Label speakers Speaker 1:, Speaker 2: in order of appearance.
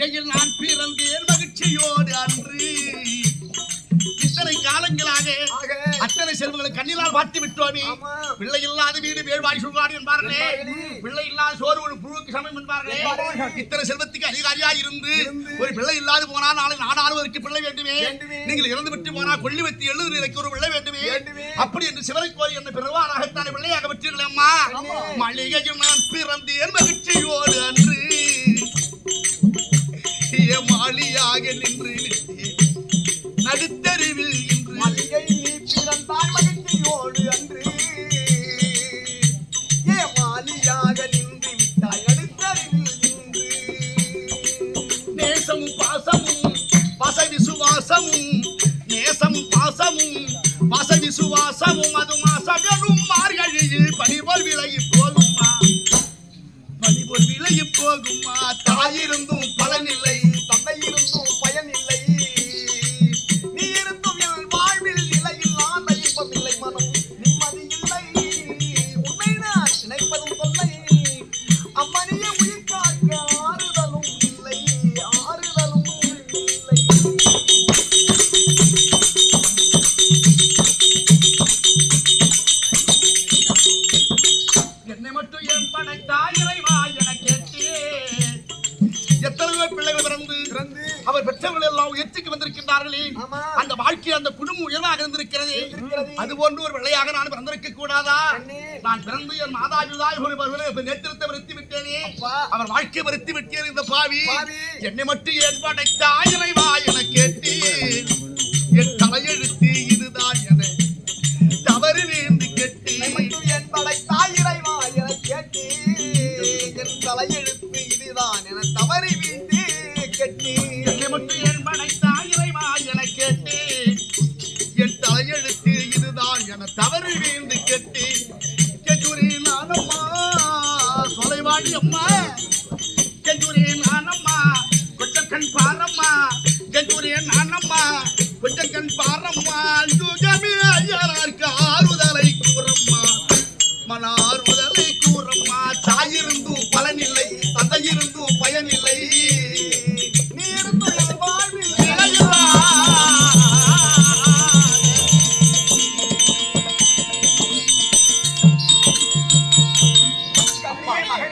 Speaker 1: மளிகையில் நான் பிறந்தேன் மகிழ்ச்சியோடு அன்று இத்தனை காலங்களாக அத்தனை செல்வங்களை கண்ணிலால் பார்த்து விட்டோமே. பிள்ளை இல்லாத வீடு வேழ்வாய் சொல்வாடு என்பார்களே. பிள்ளை இல்லாத சோறு ஒரு புழுவுக்கு சமம் என்பார்களே. இத்தனை செல்வத்துக்கு அதிகாரியா இருந்து. ஒரு பிள்ளை இல்லாது போனா நாளை நாடாளுவதற்கு பிள்ளை வேண்டுமே. நீங்கள் இறந்து விட்டு போனா கொள்ளி வெத்தி எழுது எனக்கு ஒரு பிள்ளை வேண்டுமே. அப்படி என்று சிவனை கோரி என்ன பெருவாராகத்தானே பிள்ளையாக பெற்றீர்கள் அம்மா
Speaker 2: ஆமா.
Speaker 1: மளிகையில் நான் பிறந்தேன் மகிழ்ச்சியோடு அன்று ஏமாளியாக நின்று. நடுத்தருவில் இன்று
Speaker 2: மல்லிகை நீ பிறந்தாய் மகிழ்ச்சியோடு அன்று. ஏமாலியாக நின்று விட்டாய் அடுத்தறிவில் நின்று
Speaker 1: நேசமும் பாசமும் பாச விசுவாசமும் நேசமும் பாசமும் பாச விசுவாசமும் அது மாசகரும் மார்கழியில் பனிபோல் விலகி போகுமா? பனிபோல் விலகி போகுமா? தாயிருந்தும் பலனில்லை என்னை மட்டும் என் படைத்தாய் இறைவா என கேட்டேன் எத்தனையோ பிள்ளைகள் பிறந்து
Speaker 2: பிறந்து
Speaker 1: அவர் பெற்றவர்கள் எல்லாம் உயர்ச்சிக்கு வந்திருக்கின்றார்களே. அந்த வாழ்க்கை அந்த குடும்பம் உயர்வாக இருந்திருக்கிறது. அது போன்று ஒரு பிள்ளையாக நான் பிறந்திருக்க கூடாதா. நான் பிறந்து என் ஒரு நேத்திரத்தை வருத்தி விட்டேனே. அவர் வாழ்க்கை வருத்தி விட்டேன் இந்த பாவி. என்னை மட்டும் ஏன் படைத்தாய் இறைவா
Speaker 2: கெட்டி
Speaker 1: என்னை மட்டும் என் படைத்தாய் இறைவா என கேட்டேன் என் தலையெழுத்து இதுதான் என தவறு வீழ்ந்து கேட்டேன் கெஜுரி நானம்மா சொலைவாடி அம்மா கெஜுரி நானம்மா கொஞ்சம் கண் பாரம்மா கெஜுரி நானம்மா கொஞ்சம் கண் பாரம்மா